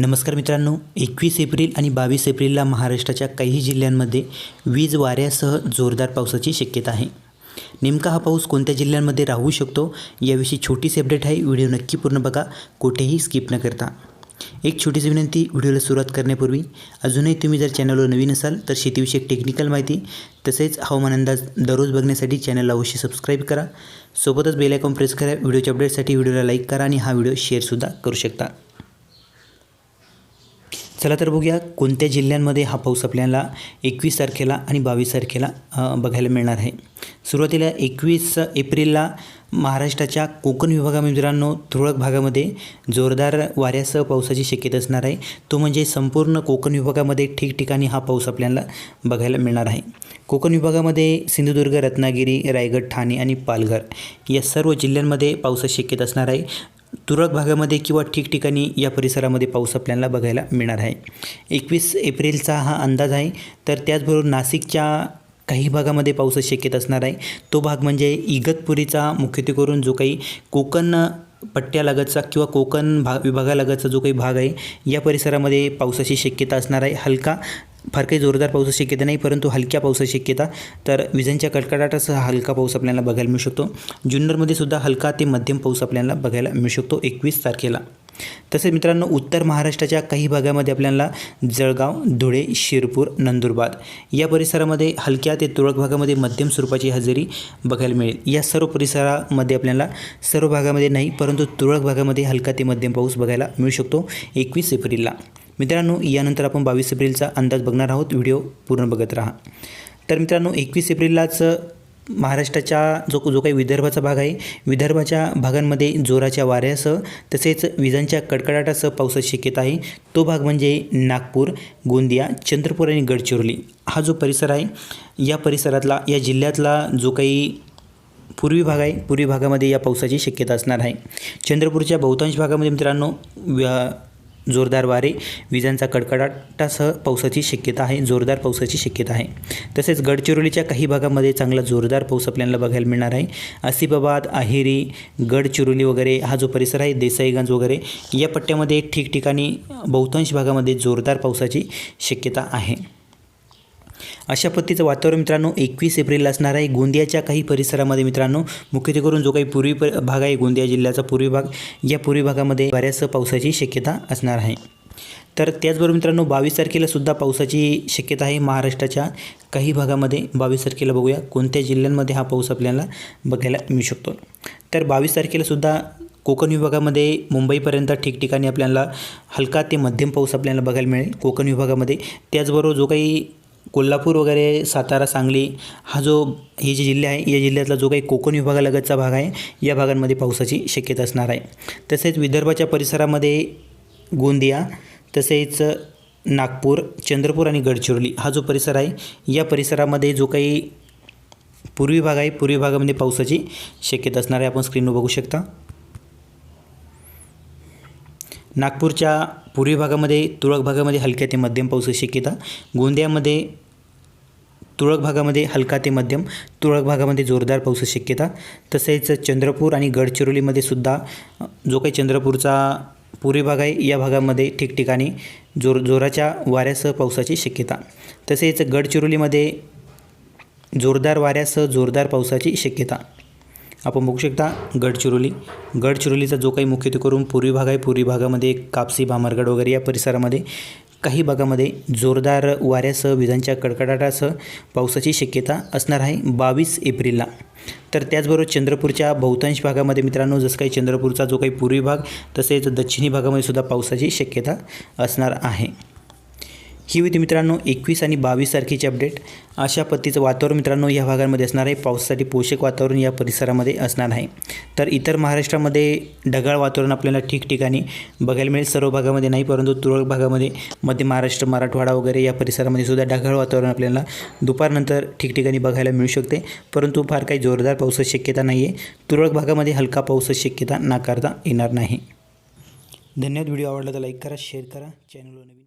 नमस्कार मित्रांनो एकवीस एप्रिल आणि बावीस एप्रिलला महाराष्ट्राच्या काही जिल्ह्यांमध्ये वीज वाऱ्यासह जोरदार पावसाची शक्यता आहे. नेमका हा पाऊस कोणत्या जिल्ह्यांमध्ये राहू शकतो याविषयी छोटीशी अपडेट आहे. व्हिडिओ नक्की पूर्ण बघा कुठेही स्किप न करता. एक छोटीशी विनंती व्हिडिओला सुरुवात करण्यापूर्वी अजूनही तुम्ही जर चॅनलवर नवीन असाल तर शेतीविषयक टेक्निकल माहिती तसेच हवामान अंदाज दररोज बघण्यासाठी चॅनलला अवश्य सबस्क्राईब करा. सोबतच बेल आयकॉन प्रेस करा. व्हिडिओच्या अपडेटसाठी व्हिडिओला लाईक करा आणि हा व्हिडिओ शेअरसुद्धा करू शकता. चला तर बघूया कोणत्या जिल्ह्यांमध्ये हा पाऊस आपल्याला एकवीस तारखेला आणि बावीस तारखेला बघायला मिळणार आहे. सुरुवातीला एकवीस एप्रिलला महाराष्ट्राच्या कोकण विभागामध्ये मित्रांनो तुरळक भागामध्ये जोरदार वाऱ्यासह पावसाची शक्यता असणार आहे. तो म्हणजे संपूर्ण कोकण विभागामध्ये ठिकठिकाणी हा पाऊस आपल्याला बघायला मिळणार आहे. कोकण विभागामध्ये सिंधुदुर्ग रत्नागिरी रायगड ठाणे आणि पालघर या सर्व जिल्ह्यांमध्ये पावसाची शक्यता असणार आहे. तुरळक भागामध्ये किंवा ठिकठिकाणी या परिसरामध्ये पाऊस आपल्याला बघायला मिळणार आहे. एकवीस एप्रिलचा हा अंदाज आहे तर त्याचबरोबर नाशिकच्या काही भागामध्ये पाऊस शक्यता असणार आहे. तो भाग म्हणजे इगतपुरीचा मुख्यत्वे करून जो काही कोकण पट्ट्यालगतचा किंवा कोकण भाग विभागालगतचा जो काही भाग आहे या परिसरामध्ये पावसाची शक्यता असणार आहे. हलका फार काही जोरदार पावसाची शक्यता नाही परंतु हलक्या पावसाची शक्यता. तर विजांच्या कडकडाटासह हलका पाऊस आपल्याला बघायला मिळू शकतो. जुन्नरमध्ये सुद्धा हलका ते मध्यम पाऊस आपल्याला बघायला मिळू शकतो एकवीस तारखेला. तसेच मित्रांनो उत्तर महाराष्ट्राच्या काही भागामध्ये आपल्याला जळगाव धुळे शिरपूर नंदुरबार या परिसरामध्ये हलक्या ते तुरळक भागामध्ये मध्यम स्वरूपाची हजेरी बघायला मिळेल. या सर्व परिसरामध्ये आपल्याला सर्व भागामध्ये नाही परंतु तुरळक भागामध्ये हलका ते मध्यम पाऊस बघायला मिळू शकतो एकवीस एप्रिलला. मित्रांनो यानंतर आपण बावीस एप्रिलचा अंदाज बघणार आहोत. व्हिडिओ पूर्ण बघत राहा. तर मित्रांनो एकवीस एप्रिललाच महाराष्ट्राच्या जो जो काही विदर्भाचा भाग आहे विदर्भाच्या भागांमध्ये जोराच्या वाऱ्यासह तसेच विजांच्या कडकडाटासह पावसाची शक्यता आहे. तो भाग म्हणजे नागपूर गोंदिया चंद्रपूर आणि गडचिरोली. हा जो परिसर आहे या परिसरातला या जिल्ह्यातला जो काही पूर्वी भाग आहे पूर्वी भागामध्ये या पावसाची शक्यता असणार आहे. चंद्रपूरच्या बहुतांश भागामध्ये मित्रांनो जोरदार वारे विजांचा कडकडाटासह पावसाची शक्यता आहे जोरदार पावसाची शक्यता आहे. तसेच गडचिरोलीच्या काही भागामध्ये चांगला जोरदार पाऊस आपल्याला बघायला मिळणार आहे. आसिफाबाद अहेरी गडचिरोली वगैरे हा जो परिसर आहे देसाईगंज वगैरे या पट्ट्यामध्ये ठिकठिकाणी बहुतांश भागामध्ये जोरदार पावसाची शक्यता आहे. अशा पद्धतीचं वातावरण मित्रांनो एकवीस एप्रिलला असणार आहे. गोंदियाच्या काही परिसरामध्ये मित्रांनो मुख्यत्वे करून जो काही पूर्वी प भाग आहे गोंदिया जिल्ह्याचा पूर्वी भाग या पूर्वी भागामध्ये बऱ्याच पावसाची शक्यता असणार आहे. तर त्याचबरोबर मित्रांनो बावीस तारखेला सुद्धा पावसाची शक्यता आहे. महाराष्ट्राच्या काही भागामध्ये बावीस तारखेला बघूया. कोणत्या जिल्ह्यांमध्ये हा पाऊस आपल्याला बघायला मिळू शकतो? तर बावीस तारखेला सुद्धा कोकण विभागामध्ये मुंबईपर्यंत ठिकठिकाणी आपल्याला हलका ते मध्यम पाऊस आपल्याला बघायला मिळेल कोकण विभागामध्ये. त्याचबरोबर जो काही कोल्हापूर वगैरे सातारा सांगली हा जो हे जे जिल्हे आहे या जिल्ह्यातला जो काही कोकण विभागालगतचा भाग आहे या भागांमध्ये पावसाची शक्यता असणार आहे. तसेच विदर्भाच्या परिसरामध्ये गोंदिया तसेच नागपूर चंद्रपूर आणि गडचिरोली हा जो परिसर आहे या परिसरामध्ये जो काही पूर्वी भाग आहे पूर्वी भागामध्ये पावसाची शक्यता असणार आहे. आपण स्क्रीनवर बघू शकता. नागपूरच्या पूर्वी भागामध्ये तुरळक भागामध्ये हलक्या ते मध्यम पावसाची शक्यता. गोंदियामध्ये तुरळक भागामध्ये हलका ते मध्यम तुरळक भागामध्ये जोरदार पावसाची शक्यता. तसेच चंद्रपूर आणि गडचिरोलीमध्ये सुद्धा जो काही चंद्रपूरचा पूर्वी भाग आहे या भागामध्ये ठिकठिकाणी जोर जोराच्या वाऱ्यासह पावसाची शक्यता. तसेच गडचिरोलीमध्ये जोरदार वाऱ्यासह जोरदार पावसाची शक्यता. आपण बघू शकता गडचिरोली. गडचिरोलीचा जो काही मुख्यत्वे करून पूर्वी भाग आहे पूर्वी भागामध्ये कापसी भामरगड वगैरे या परिसरामध्ये काही भागामध्ये जोरदार वाऱ्यासह विजांच्या कडकडाटासह पावसाची शक्यता असणार आहे बावीस एप्रिलला. तर त्याचबरोबर चंद्रपूरच्या बहुतांश भागामध्ये मित्रांनो जसं काही चंद्रपूरचा जो काही पूर्वी भाग तसेच दक्षिणी भागामध्ये सुद्धा पावसाची शक्यता असणार आहे. ही होती मित्रांनो एकवीस आणि बावीस तारखेची अपडेट अशा पद्धतीचं वातावरण मित्रांनो या भागांमध्ये असणार आहे. पावसासाठी पोषक वातावरण या परिसरामध्ये असणार आहे. तर इतर महाराष्ट्रामध्ये ढगाळ वातावरण आपल्याला ठिकठिकाणी बघायला मिळेल. सर्व भागामध्ये नाही परंतु तुरळक भागामध्ये मध्य महाराष्ट्र मराठवाडा वगैरे या परिसरामध्ये सुद्धा ढगाळ वातावरण आपल्याला दुपारनंतर ठिकठिकाणी बघायला मिळू शकते. परंतु फार काही जोरदार पावसाची शक्यता नाही आहे तुरळक भागामध्ये हलका पावसाची शक्यता नाकारता येणार नाही. धन्यवाद. व्हिडिओ आवडला तर लाईक करा शेअर करा. चॅनलवर नवीन